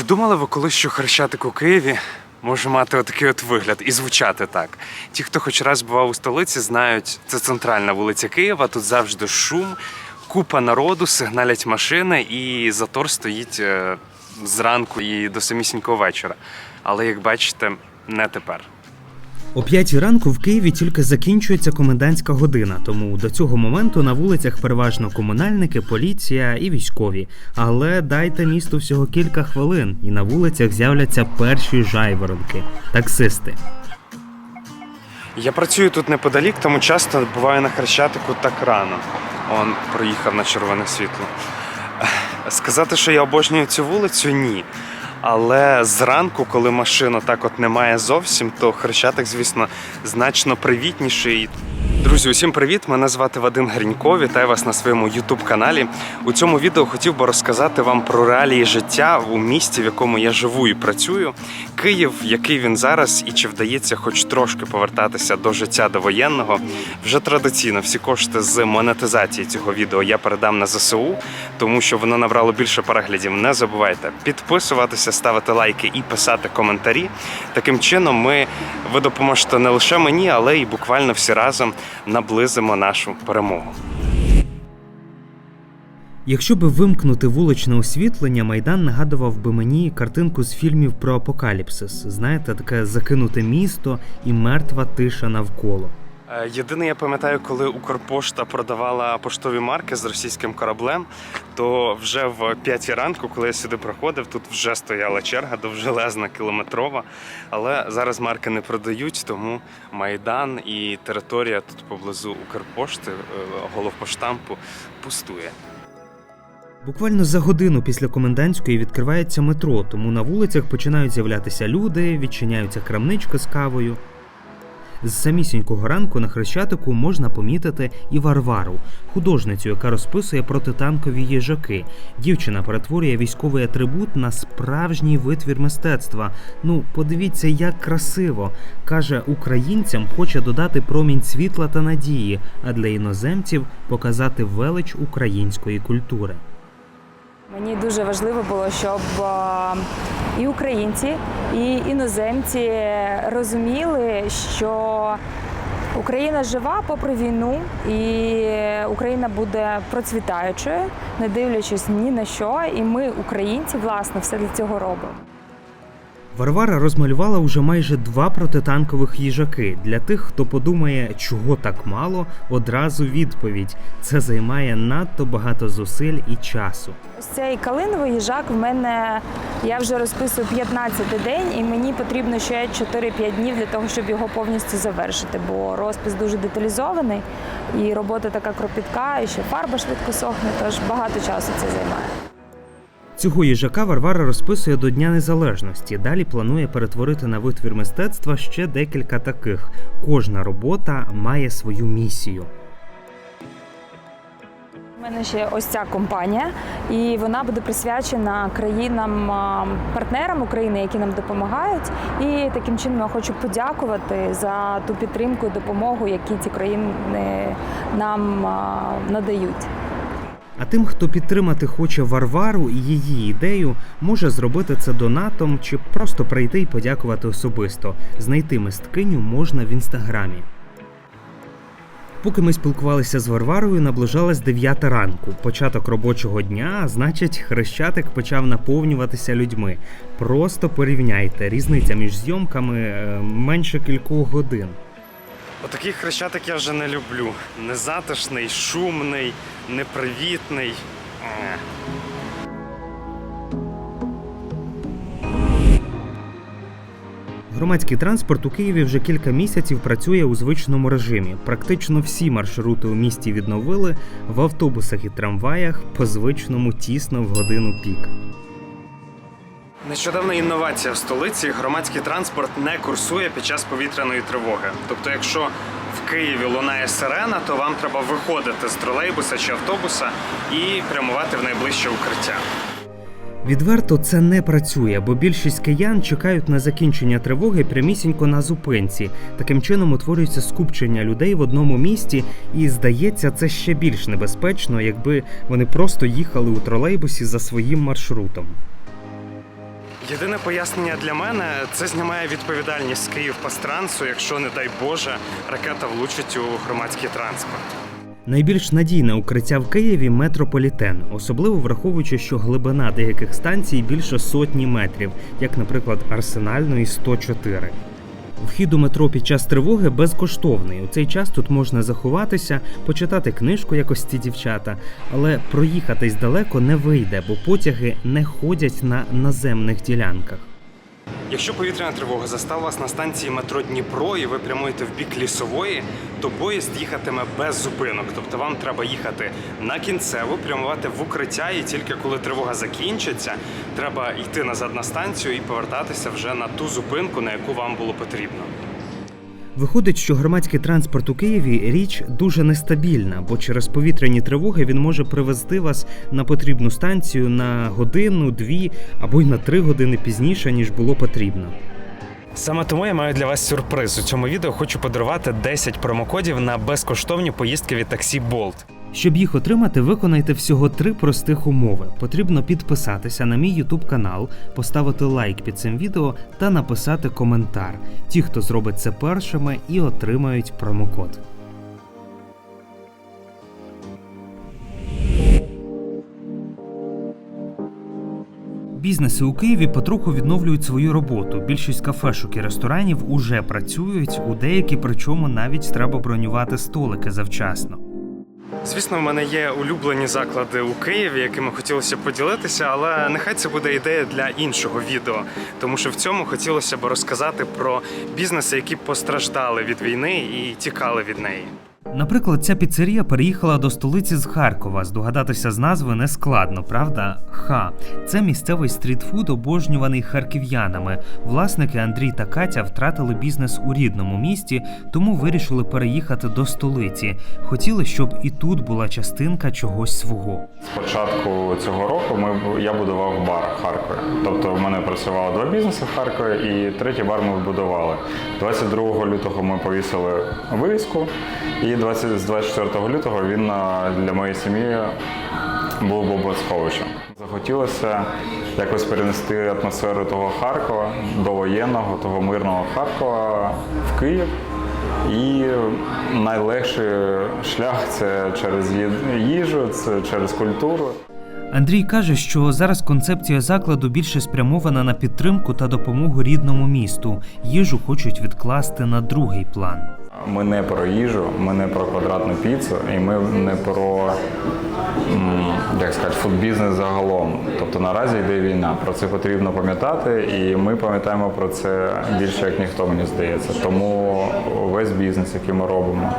Чи думали ви колись, що Хрещатик у Києві може мати отакий от вигляд і звучати так? Ті, хто хоч раз бував у столиці, знають, це центральна вулиця Києва, тут завжди шум, купа народу, сигналять машини, і затор стоїть е, зранку і до самісінького вечора. Але як бачите, не тепер. О п'ятій ранку в Києві тільки закінчується комендантська година, тому до цього моменту на вулицях переважно комунальники, поліція і військові. Але дайте місту всього кілька хвилин, і на вулицях з'являться перші жайворонки таксисти. Я працюю тут неподалік, тому часто буваю на Хрещатику так рано. Он проїхав на червоне світло. Сказати, що я обожнюю цю вулицю, ні. Але зранку, коли машину так от немає зовсім, то Хрещатик, звісно, значно привітніший. Друзі, усім привіт! Мене звати Вадим Гринько. Вітаю вас на своєму youtube каналі. У цьому відео хотів би розказати вам про реалії життя у місті, в якому я живу і працюю. Київ, який він зараз, і чи вдається хоч трошки повертатися до життя довоєнного. Вже традиційно всі кошти з монетизації цього відео я передам на ЗСУ, тому що воно набрало більше переглядів. Не забувайте підписуватися, ставити лайки і писати коментарі. Таким чином, ми ви допоможете не лише мені, але й буквально всі разом наблизимо нашу перемогу. Якщо би вимкнути вуличне освітлення, майдан нагадував би мені картинку з фільмів про апокаліпсис. Знаєте, таке закинуте місто і мертва тиша навколо. Е, Єдине, я пам'ятаю, коли Укрпошта продавала поштові марки з російським кораблем, то вже в п'ятій ранку, коли я сюди приходив, тут вже стояла черга довжелезна кілометрова. Але зараз марки не продають, тому майдан і територія тут поблизу Укрпошти, е, головпоштампу, пустує. Буквально за годину після комендантської відкривається метро, тому на вулицях починають з'являтися люди, відчиняються крамнички з кавою. З самісінького ранку на Хрещатику можна помітити і Варвару, художницю, яка розписує протитанкові їжаки. Дівчина перетворює військовий атрибут на справжній витвір мистецтва. Ну, подивіться, як красиво. каже, українцям хоче додати промінь світла та надії, а для іноземців показати велич української культури. Мені дуже важливо було, щоб е, і українці, і іноземці розуміли, що Україна жива попри війну, і Україна буде процвітаючою, не дивлячись ні на що. І ми, українці, власне, все для цього робимо. Варвара розмалювала уже майже два протитанкових їжаки. Для тих, хто подумає, чого так мало, одразу відповідь: це займає надто багато зусиль і часу. Ось цей калиновий їжак в мене я вже розписую 15-й день, і мені потрібно ще 4-5 днів для того, щоб його повністю завершити, бо розпис дуже деталізований і робота така кропітка, і ще фарба швидко сохне, тож багато часу це займає. Цього їжака Варвара розписує до Дня Незалежності. Далі планує перетворити на витвір мистецтва ще декілька таких. Кожна робота має свою місію. У мене ще ось ця компанія, і вона буде присвячена країнам-партнерам України, які нам допомагають. І таким чином я хочу подякувати за ту підтримку і допомогу, які ці країни нам надають. А тим, хто підтримати хоче Варвару і її ідею, може зробити це донатом чи просто прийти і подякувати особисто. Знайти мисткиню можна в інстаграмі. Поки ми спілкувалися з Варварою, наближалась 9 ранку. Початок робочого дня, значить, хрещатик почав наповнюватися людьми. Просто порівняйте різниця між зйомками е, менше кількох годин. Отакий хрещатик я вже не люблю. Незатишний, шумний, непривітний. Громадський транспорт у Києві вже кілька місяців працює у звичному режимі. Практично всі маршрути у місті відновили в автобусах і трамваях по звичному тісно в годину пік. Нещодавна інновація в столиці. Громадський транспорт не курсує під час повітряної тривоги. Тобто, якщо в Києві лунає сирена, то вам треба виходити з тролейбуса чи автобуса і прямувати в найближче укриття. Відверто це не працює, бо більшість киян чекають на закінчення тривоги прямісінько на зупинці. Таким чином утворюється скупчення людей в одному місті, і здається, це ще більш небезпечно, якби вони просто їхали у тролейбусі за своїм маршрутом. Єдине пояснення для мене це знімає відповідальність з Київ пастрансу, якщо, не дай Боже, ракета влучить у громадський транспорт. Найбільш надійне укриття в Києві метрополітен, особливо враховуючи, що глибина деяких станцій більше сотні метрів, як, наприклад, Арсенальної 104. Вхід у метро під час тривоги безкоштовний. У цей час тут можна заховатися, почитати книжку, якось ці дівчата, але проїхатись далеко не вийде, бо потяги не ходять на наземних ділянках. Якщо повітряна тривога застала вас на станції метро Дніпро і ви прямуєте в бік лісової, то поїзд їхатиме без зупинок. Тобто вам треба їхати на кінцеву, прямувати в укриття, і тільки коли тривога закінчиться, треба йти назад на станцію і повертатися вже на ту зупинку, на яку вам було потрібно. Виходить, що громадський транспорт у Києві річ дуже нестабільна, бо через повітряні тривоги він може привезти вас на потрібну станцію на годину, дві або й на три години пізніше, ніж було потрібно. Саме тому я маю для вас сюрприз. У цьому відео хочу подарувати 10 промокодів на безкоштовні поїздки від таксі Bolt. Щоб їх отримати, виконайте всього три простих умови. Потрібно підписатися на мій YouTube канал, поставити лайк під цим відео та написати коментар. Ті, хто зробить це першими, і отримають промокод. Бізнеси у Києві потроху відновлюють свою роботу. Більшість кафешок і ресторанів уже працюють, у деякі причому навіть треба бронювати столики завчасно. Звісно, в мене є улюблені заклади у Києві, якими хотілося б поділитися, але нехай це буде ідея для іншого відео, тому що в цьому хотілося б розказати про бізнеси, які постраждали від війни і тікали від неї. Наприклад, ця піцерія переїхала до столиці з Харкова. Здогадатися з назви не складно, правда? Ха, це місцевий стрітфуд, обожнюваний харків'янами. Власники Андрій та Катя втратили бізнес у рідному місті, тому вирішили переїхати до столиці. Хотіли, щоб і тут була частинка чогось свого. З початку цього року ми, я будував бар в Харкові. Тобто в мене працювало два бізнеси в Харкові і третій бар ми будували. 22 лютого ми повісили вивіску, і 20, з 24 лютого він для моєї сім'ї був бомбосховищем. Захотілося якось перенести атмосферу того Харкова, довоєнного, того мирного Харкова в Київ. І найлегший шлях це через їжу, це через культуру. Андрій каже, що зараз концепція закладу більше спрямована на підтримку та допомогу рідному місту. Їжу хочуть відкласти на другий план. Ми не про їжу, ми не про квадратну піцу, і ми не про як сказати, фудбізнес загалом. Тобто наразі йде війна. Про це потрібно пам'ятати, і ми пам'ятаємо про це більше як ніхто, мені здається. Тому весь бізнес, який ми робимо,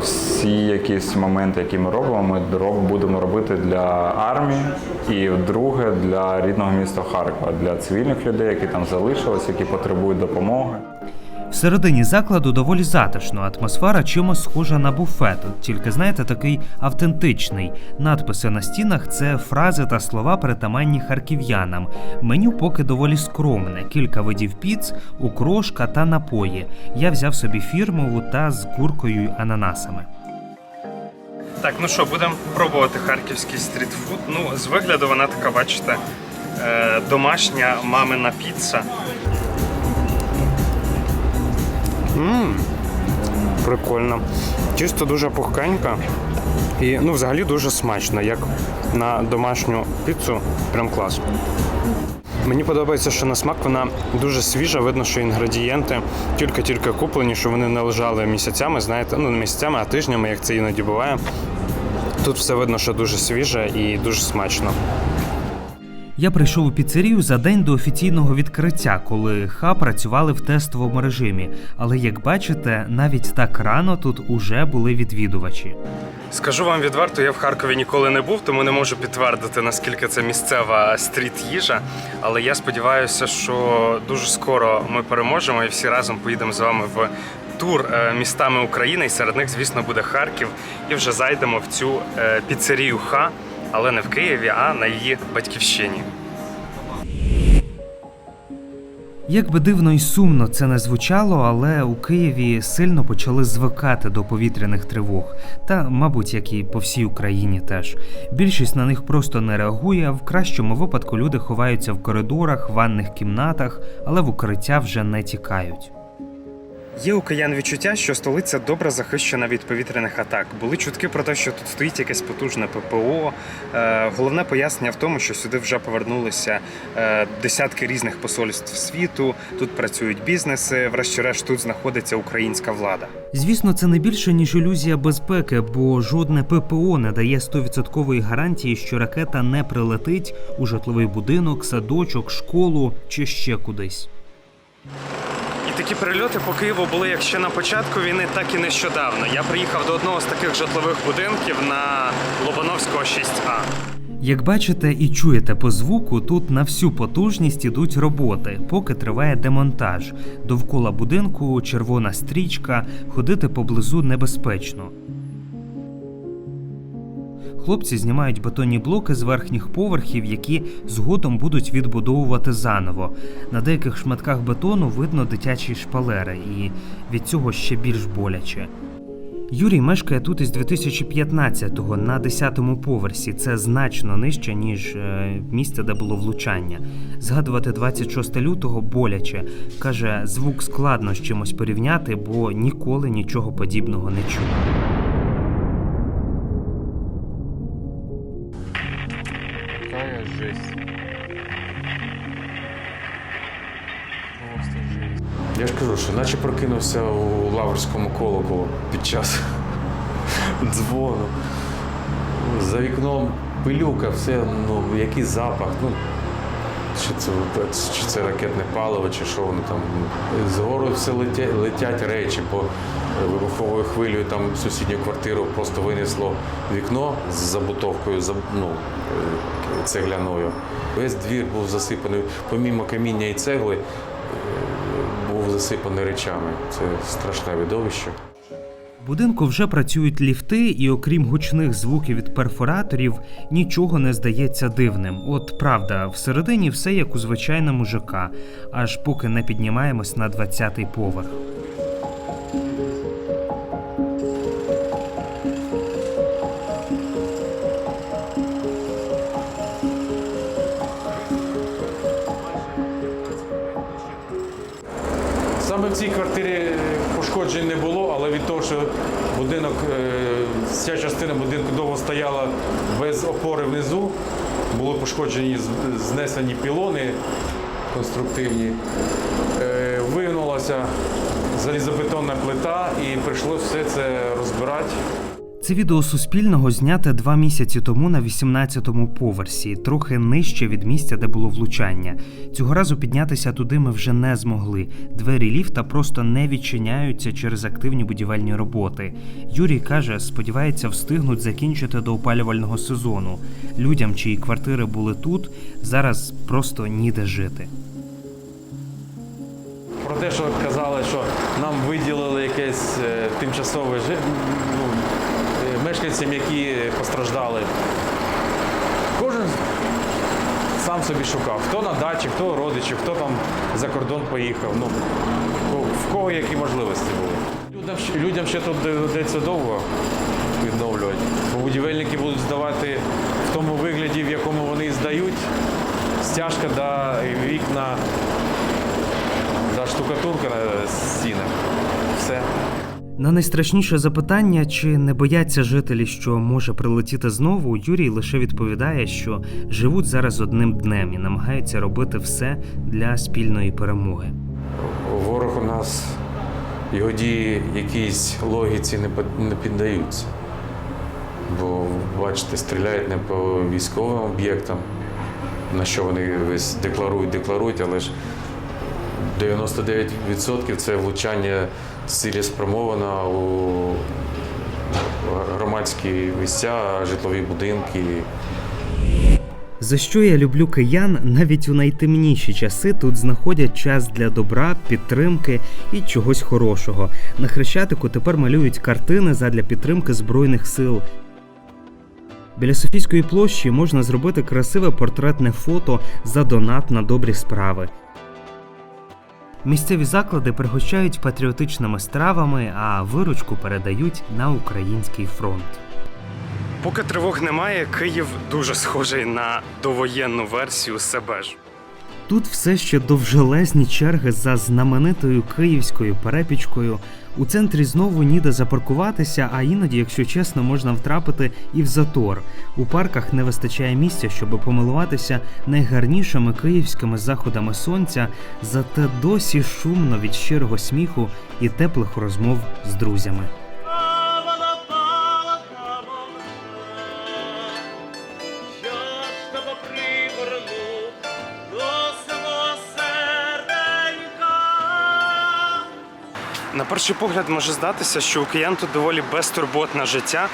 всі якісь моменти, які ми робимо, ми будемо робити для армії і вдруге для рідного міста Харкова, для цивільних людей, які там залишились, які потребують допомоги. Всередині закладу доволі затишно, атмосфера чимось схожа на буфет, тільки знаєте, такий автентичний. Надписи на стінах це фрази та слова, притаманні харків'янам. Меню поки доволі скромне: кілька видів піц, укрошка та напої. Я взяв собі фірмову та з куркою й ананасами. Так, ну що, будемо пробувати харківський стрітфуд. Ну, з вигляду вона така, бачите, е, домашня мамина піца. Мм, прикольно. Тісто дуже пухкеньке. І ну, взагалі дуже смачно, як на домашню піцу, прям клас. Мені подобається, що на смак вона дуже свіжа. Видно, що інгредієнти тільки-тільки куплені, що вони не лежали місяцями, знаєте, ну не місяцями, а тижнями, як це іноді буває. Тут все видно, що дуже свіже і дуже смачно. Я прийшов у піцерію за день до офіційного відкриття, коли ха працювали в тестовому режимі. Але як бачите, навіть так рано тут уже були відвідувачі. Скажу вам відверто, я в Харкові ніколи не був, тому не можу підтвердити, наскільки це місцева стріт-їжа. Але я сподіваюся, що дуже скоро ми переможемо і всі разом поїдемо з вами в тур е, містами України. І серед них, звісно, буде Харків. І вже зайдемо в цю е, піцерію Ха, але не в Києві, а на її батьківщині. Як би дивно і сумно це не звучало, але у Києві сильно почали звикати до повітряних тривог, та, мабуть, як і по всій Україні теж. Більшість на них просто не реагує. В кращому випадку люди ховаються в коридорах, ванних кімнатах, але в укриття вже не тікають. Є у киян відчуття, що столиця добре захищена від повітряних атак. Були чутки про те, що тут стоїть якесь потужне ППО. Е, головне пояснення в тому, що сюди вже повернулися е, десятки різних посольств світу. Тут працюють бізнеси. Врешті-решт тут знаходиться українська влада. Звісно, це не більше ніж ілюзія безпеки, бо жодне ППО не дає 100% гарантії, що ракета не прилетить у житловий будинок, садочок, школу чи ще кудись. Такі прильоти по Києву були як ще на початку війни, так і нещодавно. Я приїхав до одного з таких житлових будинків на Лобановського 6А. Як бачите і чуєте по звуку, тут на всю потужність ідуть роботи, поки триває демонтаж. Довкола будинку червона стрічка, ходити поблизу небезпечно. Хлопці знімають бетонні блоки з верхніх поверхів, які згодом будуть відбудовувати заново. На деяких шматках бетону видно дитячі шпалери, і від цього ще більш боляче. Юрій мешкає тут із 2015-го на 10-му поверсі. Це значно нижче, ніж е, місце, де було влучання. Згадувати 26 лютого боляче. Каже, звук складно з чимось порівняти, бо ніколи нічого подібного не чув. Какая жесть. Просто жесть. Я ж кажу, що наче прокинувся у лаврському колоколу під час дзвону. За вікном пилюка, все, ну, який запах. Ну, чи це, чи це ракетне паливо, чи що воно там. Згору все летять, летять речі, бо вибуховою хвилею там сусідню квартиру просто винесло вікно з забутовкою заб- ну, е, цегляною. Весь двір був засипаний, помімо каміння і цегли, е, був засипаний речами. Це страшне видовище. В будинку вже працюють ліфти, і окрім гучних звуків від перфораторів, нічого не здається дивним. От правда, всередині все як у звичайному ЖК, аж поки не піднімаємось на 20-й поверх. Але від того, що будинок, вся частина будинку довго стояла без опори внизу, були пошкоджені знесені пілони конструктивні, Е, вигнулася залізобетонна плита і прийшлося все це розбирати. Це відео Суспільного зняте два місяці тому на 18-му поверсі, трохи нижче від місця, де було влучання. Цього разу піднятися туди ми вже не змогли. Двері ліфта просто не відчиняються через активні будівельні роботи. Юрій каже, сподівається встигнуть закінчити до опалювального сезону. Людям, чиї квартири були тут, зараз просто ніде жити. Про те, що казали, що нам виділили якесь е, тимчасове жи... мешканцям, які постраждали. Кожен сам собі шукав. Хто на дачі, хто родичі, хто там за кордон поїхав. Ну, в кого які можливості були. Людям, людям ще тут доведеться довго відновлювати. Бо будівельники будуть здавати в тому вигляді, в якому вони здають. Стяжка да, вікна, да, штукатурка на стінах. Все. На найстрашніше запитання, чи не бояться жителі, що може прилетіти знову, Юрій лише відповідає, що живуть зараз одним днем і намагаються робити все для спільної перемоги. Ворог у нас, його дії якійсь логіці не, піддаються. Бо, бачите, стріляють не по військовим об'єктам, на що вони весь декларують, декларують, але ж 99% це влучання цілеспрямовано у громадські місця, житлові будинки. За що я люблю киян, навіть у найтемніші часи тут знаходять час для добра, підтримки і чогось хорошого. На хрещатику тепер малюють картини задля підтримки збройних сил. Біля Софійської площі можна зробити красиве портретне фото за донат на добрі справи. Місцеві заклади пригощають патріотичними стравами, а виручку передають на український фронт. Поки тривог немає, Київ дуже схожий на довоєнну версію себе ж. Тут все ще довжелезні черги за знаменитою київською перепічкою. У центрі знову ніде запаркуватися, а іноді, якщо чесно, можна втрапити і в затор. У парках не вистачає місця, щоб помилуватися найгарнішими київськими заходами сонця, зате досі шумно від щирого сміху і теплих розмов з друзями. На перший погляд може здатися, що у киян тут доволі безтурботне життя,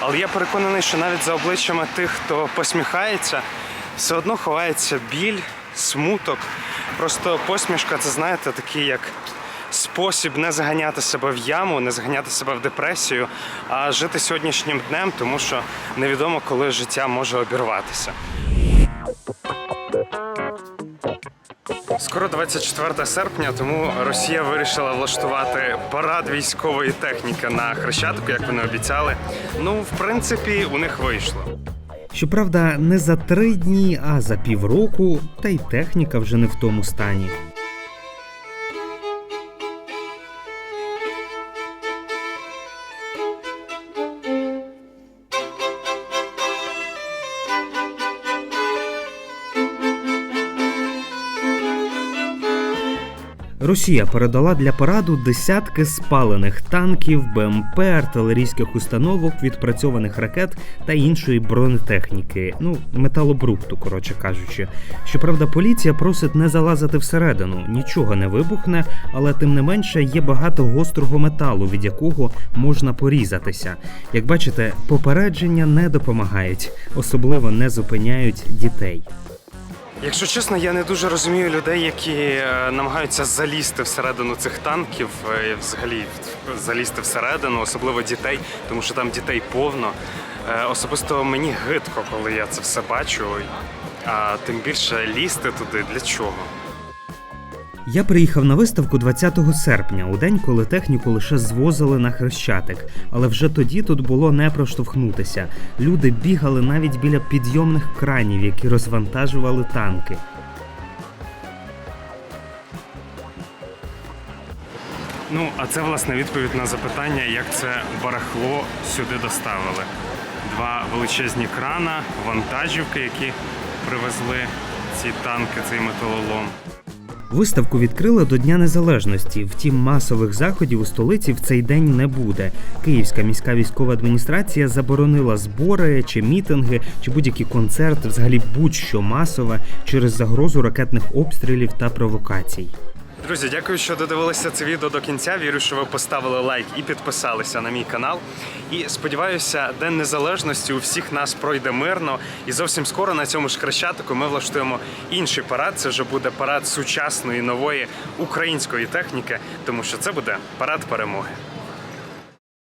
але я переконаний, що навіть за обличчями тих, хто посміхається, все одно ховається біль, смуток. Просто посмішка це, знаєте, такий як спосіб не заганяти себе в яму, не заганяти себе в депресію, а жити сьогоднішнім днем, тому що невідомо, коли життя може обірватися. Скоро 24 серпня, тому Росія вирішила влаштувати парад військової техніки на Хрещатику, як вони обіцяли. Ну, в принципі, у них вийшло. Щоправда, не за три дні, а за півроку, та й техніка вже не в тому стані. Росія передала для параду десятки спалених танків, БМП, артилерійських установок, відпрацьованих ракет та іншої бронетехніки. Ну, металобрухту, коротше кажучи. Щоправда, поліція просить не залазити всередину, нічого не вибухне, але тим не менше є багато гострого металу, від якого можна порізатися. Як бачите, попередження не допомагають, особливо не зупиняють дітей. Якщо чесно, я не дуже розумію людей, які е, намагаються залізти всередину цих танків, е, взагалі залізти всередину, особливо дітей, тому що там дітей повно. Е, Особисто мені гидко, коли я це все бачу. А тим більше лізти туди для чого? Я приїхав на виставку 20 серпня, у день, коли техніку лише звозили на хрещатик. Але вже тоді тут було не проштовхнутися. Люди бігали навіть біля підйомних кранів, які розвантажували танки. Ну, а це власне відповідь на запитання, як це барахло сюди доставили. Два величезні крана, вантажівки, які привезли ці танки, цей металолом. Виставку відкрили до Дня Незалежності. Втім, масових заходів у столиці в цей день не буде. Київська міська військова адміністрація заборонила збори чи мітинги, чи будь-які концерти, взагалі будь-що масове через загрозу ракетних обстрілів та провокацій. Друзі, дякую, що додивилися це відео до кінця. Вірю, що ви поставили лайк і підписалися на мій канал. І сподіваюся, День Незалежності у всіх нас пройде мирно. І зовсім скоро на цьому ж хрещатику ми влаштуємо інший парад. Це вже буде парад сучасної нової української техніки, тому що це буде парад перемоги.